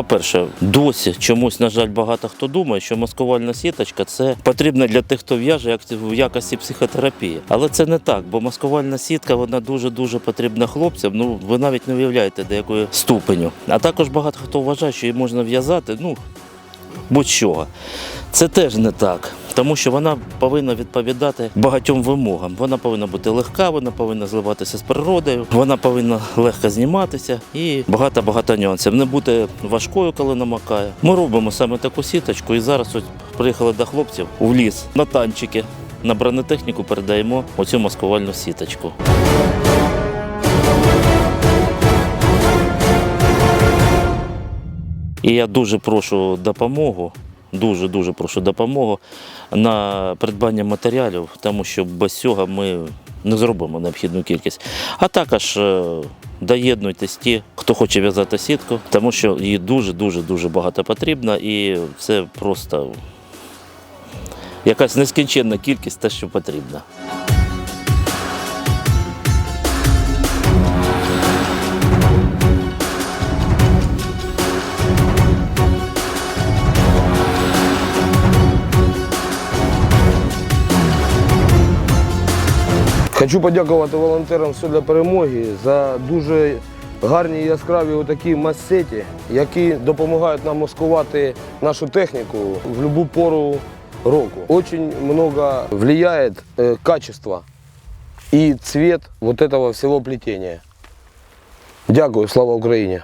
По-перше, досі чомусь, на жаль, багато хто думає, що маскувальна сіточка це потрібно для тих, хто в'яже як в якості психотерапії. Але це не так, бо маскувальна сітка вона дуже дуже потрібна хлопцям. Ну ви навіть не уявляєте, до якої ступеню. А також багато хто вважає, що її можна в'язати. Ну будь-що. Це теж не так, тому що вона повинна відповідати багатьом вимогам. Вона повинна бути легка, вона повинна зливатися з природою, вона повинна легко зніматися і багато-багато нюансів. Не бути важкою, коли намакає. Ми робимо саме таку сіточку, і зараз ось приїхали до хлопців в ліс на танчики. На бронетехніку передаємо оцю маскувальну сіточку. І я дуже прошу допомогу. Дуже дуже прошу допомогу на придбання матеріалів, тому що без цього ми не зробимо необхідну кількість. А також е, доєднуйтесь ті, хто хоче в'язати сітку, тому що її дуже дуже дуже багато потрібно, і це просто якась нескінченна кількість те, що потрібно. Хочу подякувати волонтерам «Все для перемоги за дуже гарні яскраві отакі масеті, які допомагають нам маскувати нашу техніку в будь-яку пору року. Очень много влияет э, качество і цвет вот этого всего плетения. Дякую, слава Україні!